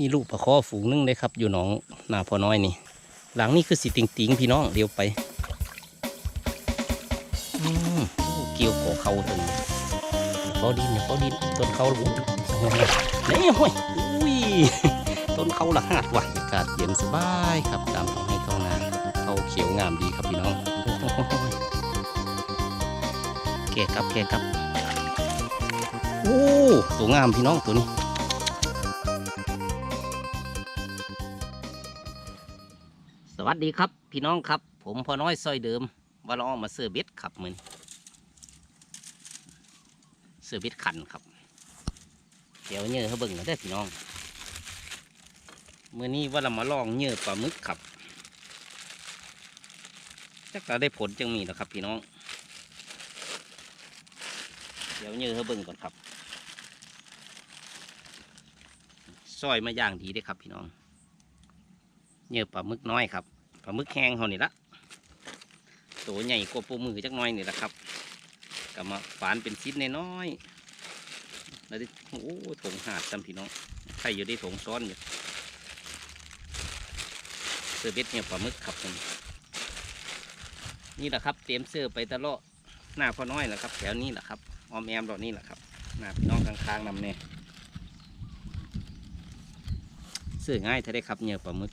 มีลูกปลาคอฝูงนึงเลยครับอยู่หนองนาพอน้อยนี่ หลังนี่คือสีติงติงๆพี่น้องเดี๋ยวไปอืมเกี่ยวขอเขาตัวนี้เขาดินเนี่ยเขาดินต้นเขาหลุมนี่ห้อยอุ้ยต้นเขาละหาดว่ะอากาศเย็นสบายครับตามท้องให้ท้องนาเขาเขียวงามดีครับพี่น้องแก่ครับแก่ครับโอ้ตัวงามพี่น้องตัวนี้ วัสดีครับ พี่น้องครับ ผมพอน้อยซอยเดิมว่าเราออกมาเสือเบ็ดครับมือนเสือเบ็ดขันครับ เดี๋ยวเหยื่อเขาเบิ่งกันได้อพี่น้องเมื่อนี้ว่าเรามาลองเหยื่อปลาหมึกครับจักเราได้ผลจังมีแล้วครับ พี่น้อง เดี๋ยวเหยื่อเขาเบิ่งก่อนครับซอยมาอย่างดีเด้ครับ พี่น้องเหยื่อปลาหมึกน้อยครับาหมึกแห้งเขานี่ละตัวใหญ่กว่าปูมือจักน้อยนี่แหละครับก็มาฝานเป็นชิ้นน้อยๆแล้วด้โอ้ถงหาดจำพี่น้องใครอยู่ได้ถงซ้อนอยู่เสื้อเบ็ดเนี่ยปลาหมึกครับผมนี่แหละครับ เตรียมเสื้อไปตะเลาะหน้าพ่อน้อยแหละครับแถวนี้แหละครับออมแอมดอกนี้แหละครับหน้าพี่น้องข้างๆนำเนี่ยเสื้อง่ายถ้าได้ครับเหยื่อปลาหมึก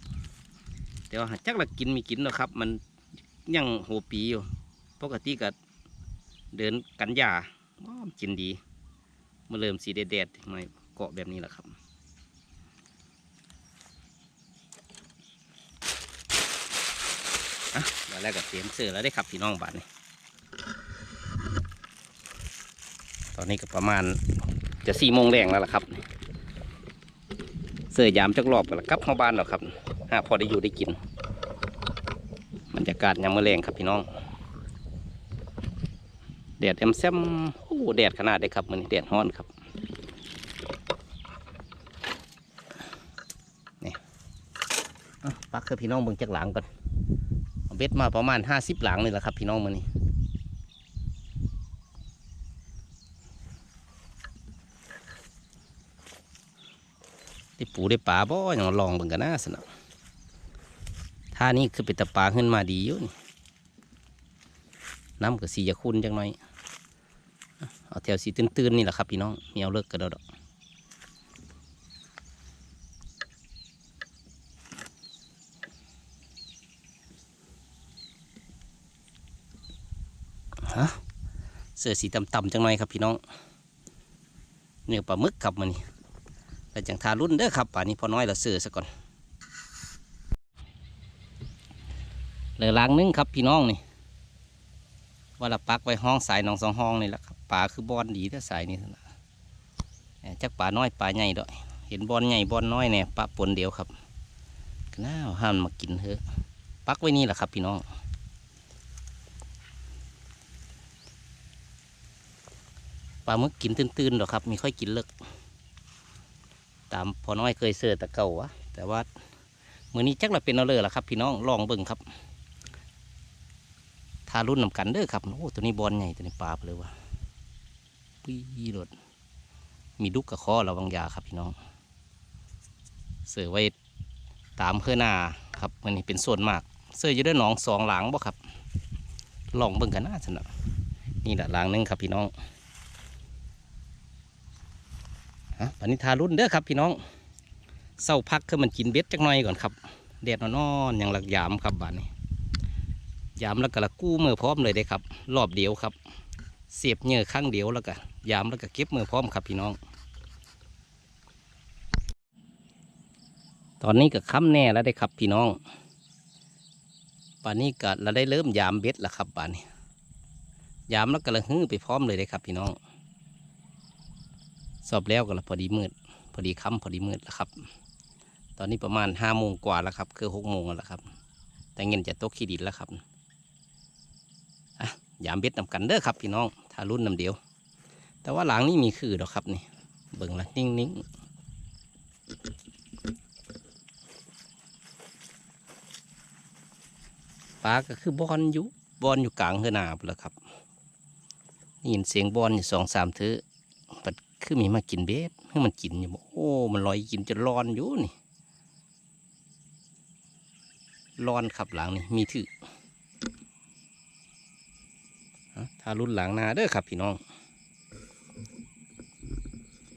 แต่ว่าจักละกินมีกินนะครับ มันยังโหปีอยู่ปกติก็เดินกันยาว้าวกินดีมาเริ่มสีแดดๆมาเกาะแบบนี้แหละครับอะแล้วแรกก็เตรียมเสื้อแล้วได้ครับพี่น้องบ้านนี้ตอนนี้ก็ประมาณจะสี่โมงแรงแล้วล่ะครับเสื้อยามจักรอบกันละกลับเข้าบ้านแล้วครับ หาพอได้อยู่ได้กินบรรยากาศยามมื้อแรงครับพี่น้องแดดแอมแซมโอ้แดดขนาดได้ครับมันแดดร้อนครับนี่ปักคือพี่น้องเบิ่งจากหลังก่อนเบ็ดมาประมาณห้าสิบหลังนี่แหละครับ พี่น้องมือนี้ได้ปูได้ปลาบ่อย่างลองเบิ่งกันนะสนะ ท่านี้คือเป็นตะปาขึ้นมาดีอยู่นี่น้ำกับสีจะคุ้นจังหน่อย เอาแถวสีตื้นๆนี่แหละครับพี่น้องมีเอาเลิกกันแล้วดอกฮะเสื้อสีต่ำๆจังหน่อยครับพี่น้องเนื้อปลาหมึกครับมันนี่แล้วจังทารุ่นเด้อครับป่านี้พอน้อยเราซื้อซะก่อน เหลือล้างนึงครับพี่น้องนี่ว่าเราปักไว้ห้องสายหนองสองห้องนี่แหละครับป่าคือบอลดีถ้าสายนี่นะแจักป่าน้อยป่าใหญ่ด้วยเห็นบอลใหญ่บอลน้อยเนี่ยปะปนเดียวครับน่าห้ามมากินเถอะปักไว้นี่แหละครับ พี่น้องปลาหมึกกินตื้นๆหรอครับ มีค่อยกินเลิกตามพอน้อยเคยเสิร์แต่เก่าวะแต่ว่ามือนี้จักละเป็นเอาเลยล่ะครับ พี่น้องลองเบิ่งครับ ทารุ่นนำกันเด้อครับโอ้ตัวนี้บอลใหญ่ตัวนี้ปลาเลยวะปีรถมีดุกกับคอระวังยาครับพี่น้องเสือไว้ตามเพื่อหน้าครับมันนี้เป็นส่วนมาก เสืออยู่ด้วยหนองสองหลังบ่ครับลองเบิ่งกันนะสนะนี่แหละหลังนึงครับพี่น้องฮะปณิธารุ่นเด้อครับพี่น้องเศร้าพักคือมันกินเบ็ดจักหน่อยก่อนครับแดดนอนๆอย่างหลักยามครับบ้านนี้ ยามแล้วก็ละกู้มือพร้อมเลยเด้ครับ รอบเดียวครับ เสียบเหงื่อข้างเดียวแล้วก็ยามแล้วก็เก็บมือพร้อมครับพี่น้อง ตอนนี้ก็ค่ำแน่แล้วได้ครับพี่น้องป่านนี้ก็เราได้เริ่มยามเบ็ดแล้วครับบ้านนี้ ยามแล้วก็ละฮื้อไปพร้อมเลยเด้ครับ พี่น้อง สอบแล้วก็ละพอดีมืด พอดีค่ำพอดีมืดแล้วครับ ตอนนี้ประมาณห้าโมงกว่าแล้วครับ คือหกโมงแล้วครับแต่เงินจะตกขี้ดินแล้วครับ ยามเบ็ดนำกันเด้อครับพี่น้องถ้ารุ่นนำเดียว แต่ว่าหลังนี่มีคือดอกครับนี่ เบิ่งละนิ่งนิ่งปลาก็คือบอลอยู่บอลอยู่กลางเฮือนาพุ่นแล้วครับได้ยินเสียงบอลอยู่สองสามเทือขคือมีมากินเบ็ดคือมันกินอยู่บ่โอ้มันลอยกินจนร้อนอยู่นี่ร้อนขับหลังนี่มีถือ เอาถ้ารุ่นหลังนาเด้อครับพี่น้อง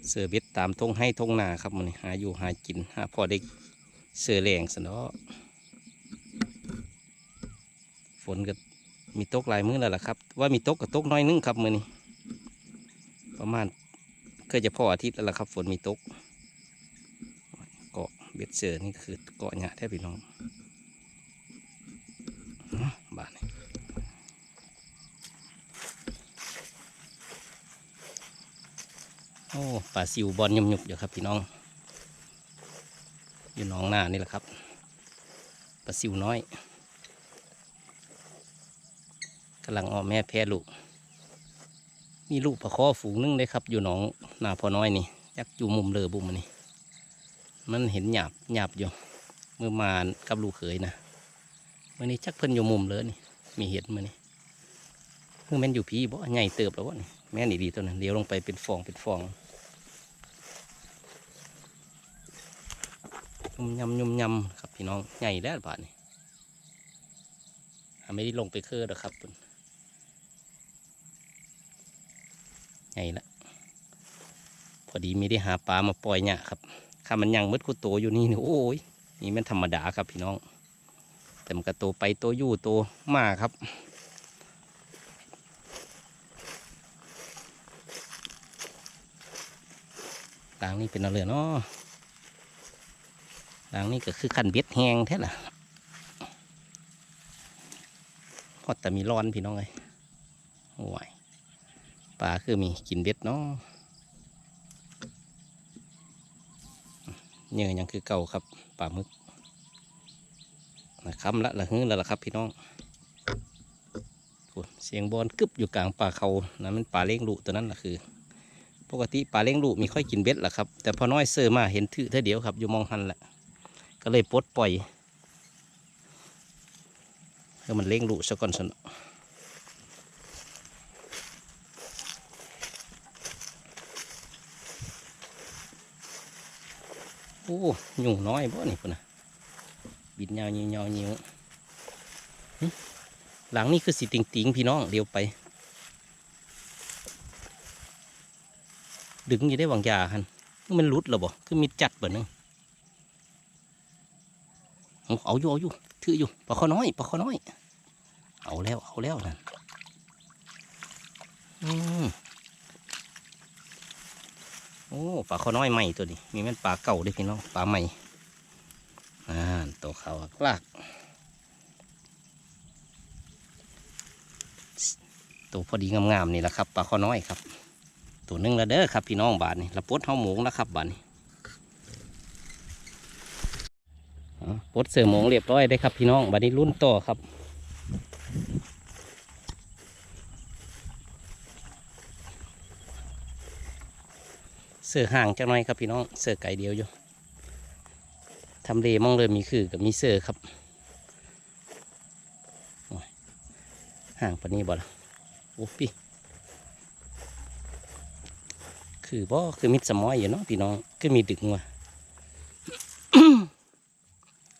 เสือเบ็ดตามทงให้ทงนาครับมันนี่หาอยู่หากินหาพอได้เสือแรงสนอฝนก็มีตกหลายมื้อแล้วล่ะครับ ว่ามีตกกับตกน้อยนึงครับมือนี้ประมาณเคยจะพออาทิตย์แล้วล่ะครับ ฝนมีตกเกาะเบ็ดเสือนี่คือเกาะเนี่ยแทบพี่น้องเนาะบาทนี่โอ้ปลาซิวบอลยุบอยู่ครับพี่น้อง อยู่หนองนานี่แหละครับปลาซิวน้อยกำลังออกแม่แพร่ลูก มีลูกปลาคอฝูงนึงเลยครับ อยู่หนองนาพอน้อยนี่ยักอยู่มุมเลอบุมนนี่มันเห็นหยาบหยาบอยู่เมื่อมากับลูกเขยนะเมื่อนี้จักเพิ่นอยู่มุมเลยนี่ มีเห็ดมื่อนี้เพิ่งแม่นอยู่พีบ่ใหญ่เติบแล้ววะนี่แม่นดีๆตัวนั้นเลี้ยวลงไปเป็นฟองเป็นฟอง ยุ่มยำยุ่มยำครับพี่น้องใหญ่แล้วบาดนี่ไม่ได้ลงไปเครือหรอกครับเพิ่ใหญ่ละพอดีไม่ได้หาปลามาปล่อยเนี่ยครับข้ามันยังมืดกูโตอยู่นี่นี่โอ้ยนี่มันธรรมดาครับพี่น้อง แต่มันก็โตไปโตอยู่โตมากครับหลังนี้เป็นอะไรเนาะ หลังนี้ก็คือขันเบ็ดแหงแท้ล่ะพอแต่มีร้อนพี่น้องเลยโอ้ยปลาคือมีกินเบ็ดเนาะเนื้อยังคือเก่าครับปลาหมึกนะคำละละหื้อแล้วล่ะครับพี่น้องเสียงบอลกึบอยู่กลางป่าเขานะมันปลาเลี้ยงลูตัวนั้นล่ะคือ ปกติปลาเลี้ยงลูมีค่อยกินเบ็ดล่ะครับ แต่พอน้อยเซอร์มาเห็นถือเท่าเดียวครับอยู่มองหันแหละ ก็เลยปลดปล่อยเพื่อมันเลี้ยงลูซะก่อนสนโอ้ยุงน้อยบ่นี่พุ่นนะบินยาวยิวยาวยิวหึหลังนี่คือสิติงติงพี่น้องเดียวไป ดึงอยู่ได้หวังยาหันมันหลุดหรอบ่คือมีจัดบ่นึง เอาเอาอยู่เอาอยู่ถืออยู่ปลาข้อน้อยปลาข้อน้อย เอาแล้วเอาแล้วนั่นอืมโอ้ปลาข้อน้อยใหม่ตัวนี้ มีแม่นปลาเก่าด้วยพี่น้องปลาใหม่อ่าตัวเขาลากตัวพอดีงามๆนี่แหละครับปลาข้อน้อยครับ ตัวหนึงละเด้อครับพี่น้องบาทนี่ละปดเท้าหมงแล้วครับบาทนี่อ๋อ ปดเสือหมงเรียบร้อยได้ครับพี่น้องบาทนี้รุ่นต่อครับเสือห่างจังหน่อยครับพี่น้องเสือไก่เดียวอยู่ทำเลมองเลยมีคือกับมีเสือครับห่างปานนี้บ่ละโอ้พี่คือบ่คือมิดสมอยอยู่เนาะพี่น้องก็มีดึงว่ะ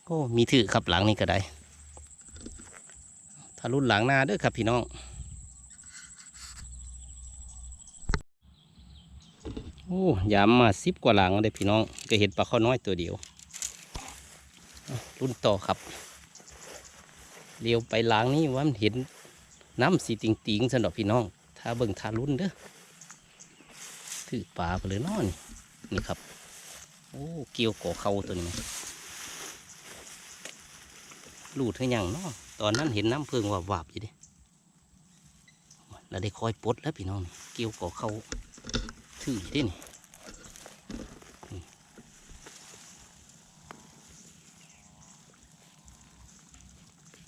โอ้มีถือครับหลังนี้ก็ได้ถ้ารุ่นหลังหน้าเด้อครับพี่น้องโอ้ยามมาสิบกว่าหลังเลยพี่น้องก็เห็นปลาข้อน้อยตัวเดียวรุ่นต่อครับเลี้ยวไปหลังนี้ว่ามันเห็นน้ำสีติงติงๆสนอพี่น้อง ถ้าเบิ่งทารุ่นเด้อถือปลาไปเลยนาะนี่นี่ครับ โอ้เกี่ยวก่อเขาตัวนี้ ลูดให้ยังเนาะตอนนั้นเห็นน้ำเพิงวาบวาบอยู่ดิแล้วได้คอยปลดแล้วพี่น้องนี่เกี่ยวก่อเขาถืออยู่ดินี่นี่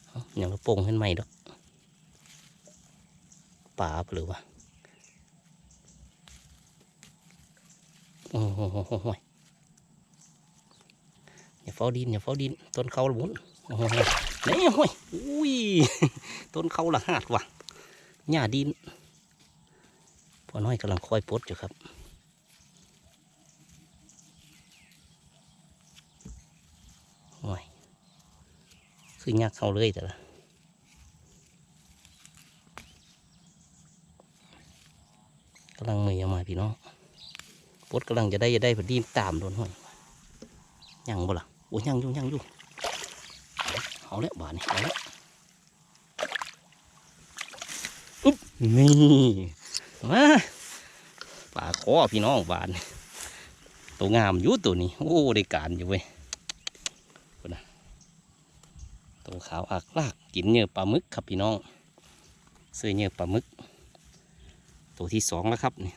เอ้าอย่างเราโป่งขึ้นใหม่ดอกป่าหรือวะโอ้โหโหโหโหอย่าเฝ้าดินอย่าเฝ้าดินต้นเขาละมุน นี่ห้อยอุ้ยต้นเขาละหักว่ะหญ้าดินพ่อน้อยกำลังคอยปดอยู่ครับห้อยคือยากเขาเลยแต่ละกำลังมือยามาพี่น้องปดกำลังจะได้จะได้พอดีตามโดนห้อยยังบ่ล่ะโอ้ยยังอยู่ยังอยู่ เอาแล้วบาดนี่เอาแล้วอุ๊บนี่มาปลาคอพี่น้องบานี่ตัวงามอยู่ตัวนี้โอ้ได้การอยู่เว้ยตัวขาวอักลากกินเนื้อปลาหมึกครับพี่น้องซื้อเนื้อปลาหมึก ตัวที่สองแล้วครับนี่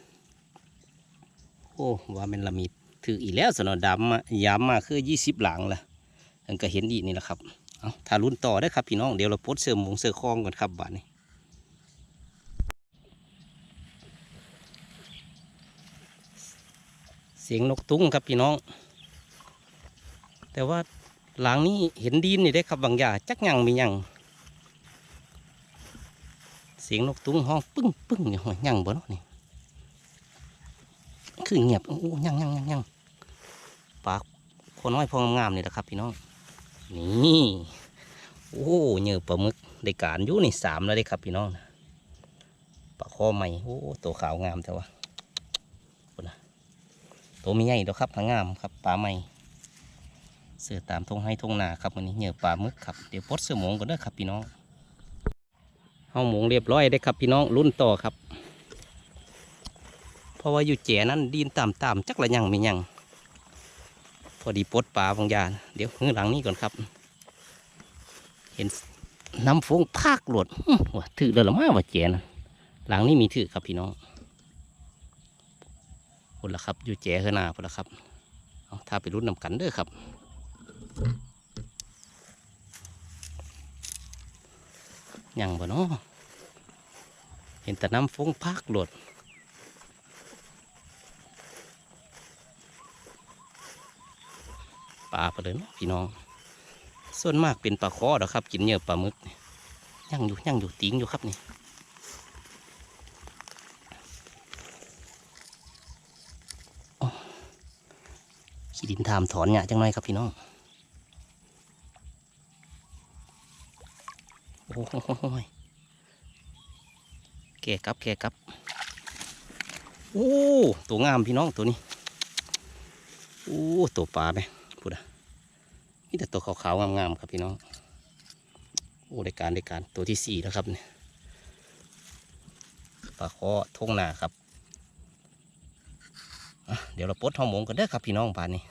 โอ้ว่ามันละมีถืออีกแล้วสนอดำมาย้ำมาคือยี่สิบหลังละ อันก็เห็นอีกนี่แหละครับเอาถ้ารุ่นต่อได้ครับพี่น้องเดี๋ยวเราปลดเสื้อมงเสื้อคล้องก่อนครับบ้านนี้เสียงนกตุ้งครับพี่น้อง แต่ว่าหลังนี้เห็นดินนี่ได้ครับบางอย่างจักยังมียังเสียงนกตุ้งห้องปึ้งปึ้งอยู่ห้อยยังบ่เนาะนี่คือเงียบโอ้ยังยังยังยังปากคนน้อยพองามๆนี่แหละครับพี่น้อง นี่โอ้เหยื่อปลาหมึกได้การอยู่นี่สามแล้วได้ครับพี่น้องปลาคอใหม่โอ้ตัวขาวงามแต่ว่าพุ่นะตัวมีใหญ่ดอกครับหางามครับปลาใหม่เสือตามทงให้ทงนาครับวันนี้เหยื่อปลาหมึกครับเดี๋ยวปดเสือหมงก่อนเด้อครับพี่น้องเอาหมงเรียบร้อยได้ครับพี่น้องรุ่นต่อครับ เพราะว่าอยู่แจนั้นดินตามตามๆจักละยังไม่ยัง อดีปดปลาบางอยางเดี๋ยวมือหลังนี้ก่อนครับ เห็นน้ำฟงภาคหลดว่าถือแล้วละมาว่าแจนะหลังนี้มีถือครับพี่น้องพุ่นละครับอยู่แจข้างหน้าพุ่นละครับเอาถ้าไปรุ่นนำกันเด้อครับยังบ่เนาะเห็นแต่น้ำฟงพักโหลด ปลาไปเลยเนาะพี่น้อง ส่วนมากเป็นปลาคอดอครับ กินเนื้อปลาหมึกนี่งอยู่ยังอยู่ติงอยู่ครับนี่ขี้ดินทามถอนเนี่ยจังไรครับพี่น้อง โอ้โหแก่กับแก่กับ โอ้ ตัวงามพี่น้องตัวนี้ โอ้ ตัวปลาไหม พูดอะนี่แต่ตัวขาวๆงามๆครับพี่น้องโอ้ได้การได้การตัวที่สี่แล้วครับเนี่ยปลาคอทงนาครับเดี๋ยวเราปลดทองหมงกันเด้อครับพี่น้องปลานนี้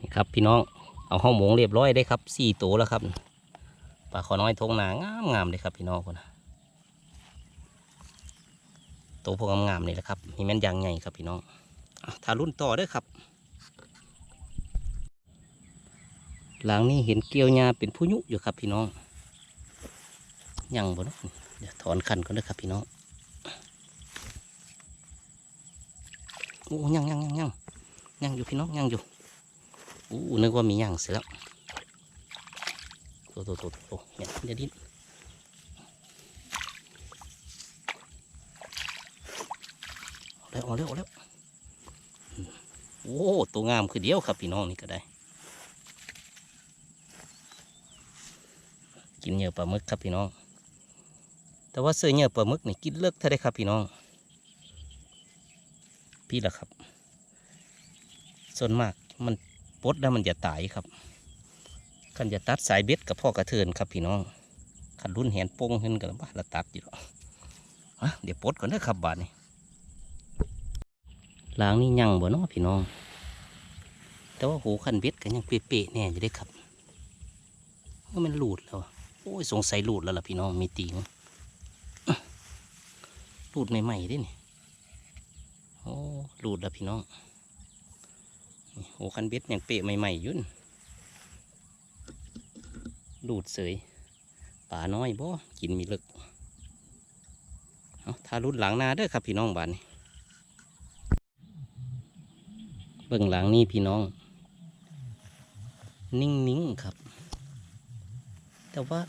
นี่ครับพี่น้องเอาห้องหมงเรียบร้อยได้ครับสี่ตัวแล้วครับปลาขอน้อยทงนางามงามๆเลยครับพี่น้องคนนะตัวพวกงามๆนี่แหละครับมีแม่นยางใหญ่ครับพี่น้องถ้ารุ่นต่อเด้อครับ หลังนี้เห็นเกลียวหญ้าเป็นผู้ยุอยู่ครับพี่น้องยังบ่เนาะเดี๋ยวถอนคันก่อนเด้อครับพี่น้องโอ้ยังยังยังยังยังอยู่พี่น้องยังอยู่อู้นึกว่ามีย่งเสร็จแล้วโตโตโตโตเนี่ยเดี๋ยวดิ้นเอาแล้วเอาแล้วเอาแล้วโอ้ตัวงามคือเดียวครับพี่น้องนี่ก็ได้ กินเหยื่อปลาหมึกครับพี่น้อง แต่ว่าเสื้อเหยื่อปลาหมึกนี่กินเลิกถ้าได้ครับพี่น้อง พี่ละครับ ส่วนมากมันปดแล้วมันจะตายครับขันจะตัดสายเบ็ดกับพ่อกระเทินครับพี่น้องขันรุ่นแหนโป้งขึ้นกันบ้าละตัดอยู่หรอเดี๋ยวปดก่อนเด้อครับบาดนี้ล้างนี่ยังบ่เนาะพี่น้อง แต่ว่าหูขันเบ็ดก็ยังเปร๊ะๆแน่อยู่ได้ครับว่ามันหลุดแล้ว โอ้ยสงสัยหลุดแล้วล่ะพี่น้องมีติงหลุดใหม่ๆด้นี่โอ้หลุดแล้วพี่น้องโอ้คันเบ็ดยังเปะใหม่ๆยุ่นดูดเสยป่าน้อยบ่กินมีเลึกเอาถ้ารุ่นหลังนาเด้อครับพี่น้องบ้านนี้เบื้องหลังนี่พี่น้อง นิ่งๆครับ แต่ว่า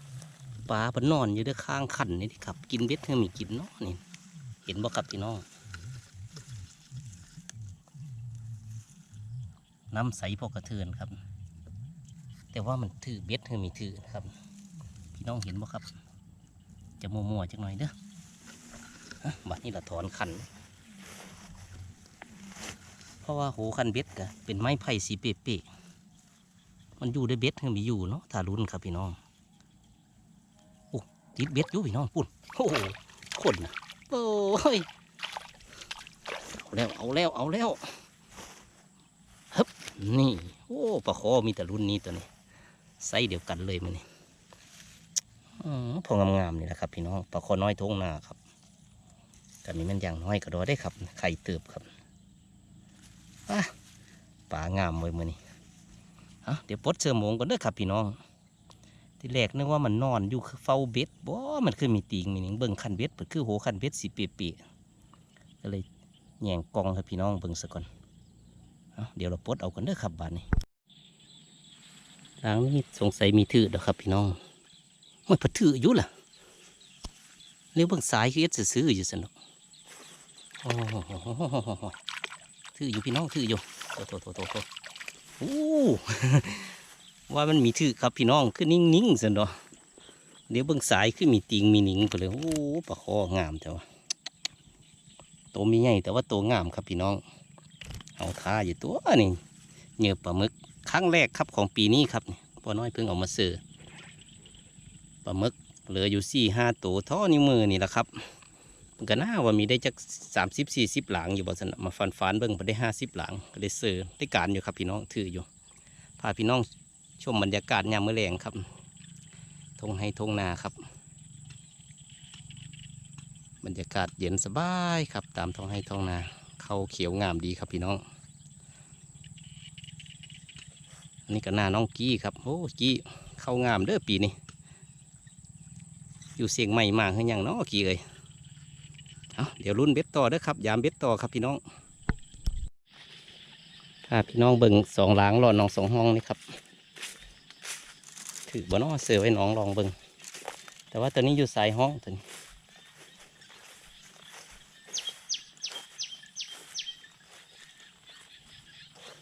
ปลาปนนอนอยู่ด้อข้างขันนี่ดิครับ กินเบ็ดเธอมีกินเนาะนี่เห็นบ่ครับพี่น้องน้ำใสพวกระเทือนครับ แต่ว่ามันถือเบ็ดเธอมีถือครับ พี่น้องเห็นบ่ครับ จะมัวมัวๆจักหน่อยเด้อบัดนี้ละถอนคันเพราะว่าโหคันเบ็ดกะเป็นไม้ไผ่สีเป๊ะๆมันอยู่ได้เบ็ดเธอมีอยู่เนาะถ้ารุ่นครับพี่น้อง ติดเบ็ดอยู่พี่น้องปุ่นโอ้โหคนนะโอ้ยเอาแล้วเอาแล้วเอาแล้วฮึบนี่โอ้ปลาคอมีแต่รุ่นนี้ตัวนี้ไซส์เดียวกันเลยมันนี่อืมพองามๆนี่แหละครับ พี่น้องปลาคอน้อยทงนาครับกันนี้มันอย่างน้อยก็รอได้ครับ ไข่เติบครับอะปลางามเลยมือนี้อะเดี๋ยวปลดเสื้อโมงก่อนเด้อครับพี่น้อง ที่แรกนึกว่ามันนอนอยู่เฝ้าเบ็ดบ่มันคือมีตีงมีหนิงเบิ่งคันเบ็ดเปิดคือโหคันเบ็ดสีเปียๆก็เลยแย่งกองให้พี่น้องเบิ่งซะก่อนเดี๋ยวเราปลดเอากันเด้อครับบานนี้หลังนี้สงสัยมีถือเด้อครับพี่น้องมันพัดถืออยู่ล่ะเรียกเบางสายคือเอ็ดซื้ออยู่สนุกโอ้โหถืออยู่พี่น้องถืออยู่โตโตโตโตโตโอ้ ว่ามันมีถือครับพี่น้องคือนิ่งๆสนดอเดี๋ยวเบางสายคือมีติงมีหนิงไปเลยโอ้ปลาคองามแต่ว่าโตวมีใหญ่แต่ว่าโตวงามครับพี่น้อง เอาท่าอยู่ตัวนี่เหนือปลาหมึกครั้งแรกครับของปีนี้ครับนี่พ่อน้อยเพิ่งเอามาเสือปลาหมึกเหลืออยู่สี่ห้าตัวท่อนิ้วมือนี่แหละครับมันก็น่าว่ามีได้จักสามสิบสี่สิบหลังอยู่บ่สนะมาฟันฟันเบิ่งไปได้ห้าสิบหลังก็ได้เสือได้การอยู่ครับพี่น้องถืออยู่พาพี่น้อง ชมบรรยากาศยามมื้อแรงครับทงให้ทงนาครับ บรรยากาศเย็นสบายครับ ตามทองให้ทองนาเขาเขียวงามดีครับพี่น้องอันนี้ก็น้าน้องกี้ครับโอ้กี้เข้างามเด้อปีนี้อยู่เสียงใหม่มากขึ้นยังเนาะกี่เอ้ยเอาเดี๋ยวรุ่นเบ็ดต่อเด้อครับ ยามเบ็ดต่อครับพี่น้องถ้าพี่น้องเบิ่งสองหล้างรอน้องสองห้องนี่ครับ ถือบ่เนอเสือไว้น้องลองเบิงแต่ว่าตัวนี้อยู่สายห้องตัวนี้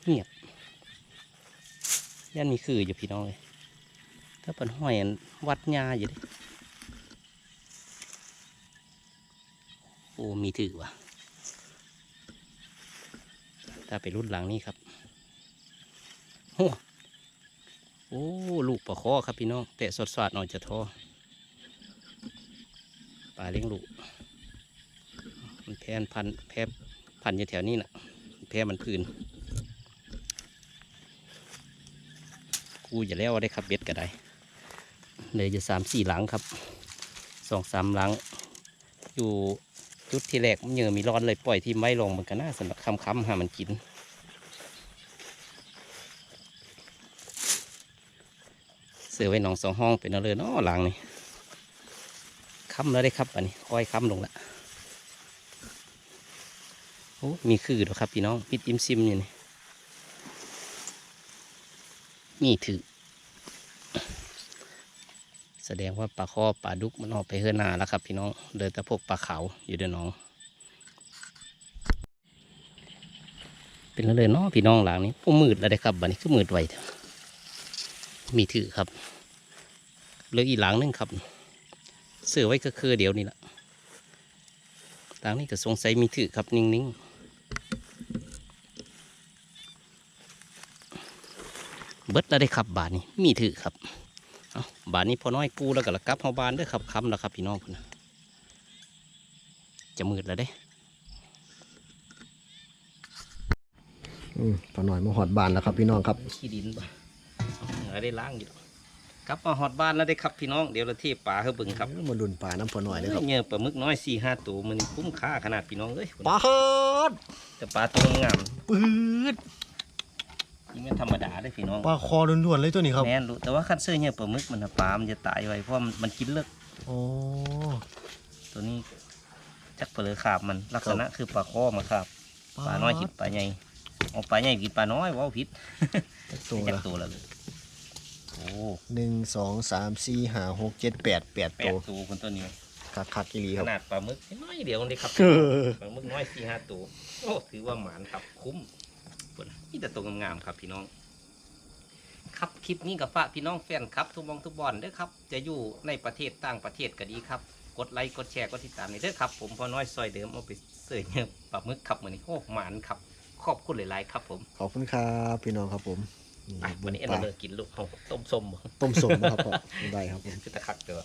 เงียบยันมีคืออยู่พี่น้องเลยถ้าเป็นห้อยอันวัดยาอยู่ดิโอ้มีถือว่ะถ้าไปรุ่นหลังนี่ครับโอ้ โอ้ลูกปลาคอครับพี่น้องแต่สดสดๆหน่อยจะท้อปลาเลี้ยงลูกมันแพนพันแพรพันอยู่แถวนี้น่ะแพรมันพื้นกูอย่าแล้วได้ครับเบ็ดก็ได้เลยู่สามสี่หลังครับสองสามหลัง อยู่จุดที่แรกมันเยอะมีร้อนเลยปล่อยที่ไม้ลงมันก็น่าสำหรับคำคำๆหามันกิน เสือไว้หนองสองห้องเป็นเอาเลยเนาะหลังนี่ค้ำแล้วได้ครับอันนี้ค่อยค้ำลงละโอ้มีคือด้วยครับพี่น้องปิดอิมซิมอยู่นี่มีถือ แสดงว่าปลาคอปลาดุกมันออกไปเฮือนาแล้วครับ พี่น้องเหลือแต่พวกปลาขาวอยู่เด้อน้อง เป็นแล้วเลยเนาะพี่น้องหลังนี้พวกมืดแล้วได้ครับบัดนี้ก็มืดไวเถอะ มีถือครับเหลืออีกหลังหนึงครับเสือไว้ก็คือเดียวนี่แหละหลังนี้ก็สงสัยมีถือครับนิ่งๆเบิดแล้วได้ครับบาทนี้มีถือครับเอาบานนี้พอน้อยกูแล้วก็ละกลับเฮาบานเด้อครับคำแล้วครับพี่น้องพุ่นนะจะมืดแล้วเด้อืมพอหน่อยมาหอดบานแล้วครับพี่น้องครับขี้ดินบ่ เอาได้ล้างอยู่ดอกกลับมาหอดบ้านแล้วได้ครับพี่น้องเดี๋ยวเราเทปลาให้เบิ่งครับมาดุนป่าน้ำพอหน่อยเลยครับเงี้ยปลาหมึกน้อยสี่ห้าตัวมันคุ้มค่าขนาดพี่น้องเอ้ยปลาเฮิดแต่ปลาตัวงามปืดนี่ไม่ธรรมดาเลยพี่น้องปลาคอล้วนๆเลยตัวนี้ครับแม่นรู้แต่ว่าคันเสื้อเนี่ยปลาหมึกมันปลามันจะตายไวเพราะมันกินเลือกโอ้ตัวนี้จักเปลือขาบมันลักษณะคือปลาข้อมาขาบปลาน้อยกินปลาใหญ่เอาปลาใหญ่กินปลาน้อยว้าวผิดตัวจักตัวละเลย หนึ่งสองสามสี่ห้าหกเจ็ดแปดแปดตัวตัวคนต้นนี้คักคักๆอีหลีครับขนาดปลาหมึกน้อยเดียวนี่ครับเออ ปลาหมึกน้อยสี่ห้าตัวโอ้ถือว่าหมานครับคุ้มปุ่นี่แต่ตัวงามๆครับพี่น้อง ครับคลิปนี้กับฝาพี่น้องแฟนครับ ทุกมองทุกบอลเด้อครับ จะอยู่ในประเทศต่างประเทศก็ดีครับ กดไลค์กดแชร์กดติดตามนี่เด้อครับ ผมพอน้อยซอยเดิมเอาไปเสิร์เนื้อปลาหมึกครับเหมือนี้โอ้หมานครับขอบคุณหลายๆครับผม ขอบคุณครับพี่น้องครับผม วันนี้เราเลยกินลูกเขาต้มส้มต้มส้มนะครับพ่อได้ครับผม คือตะขักเจอ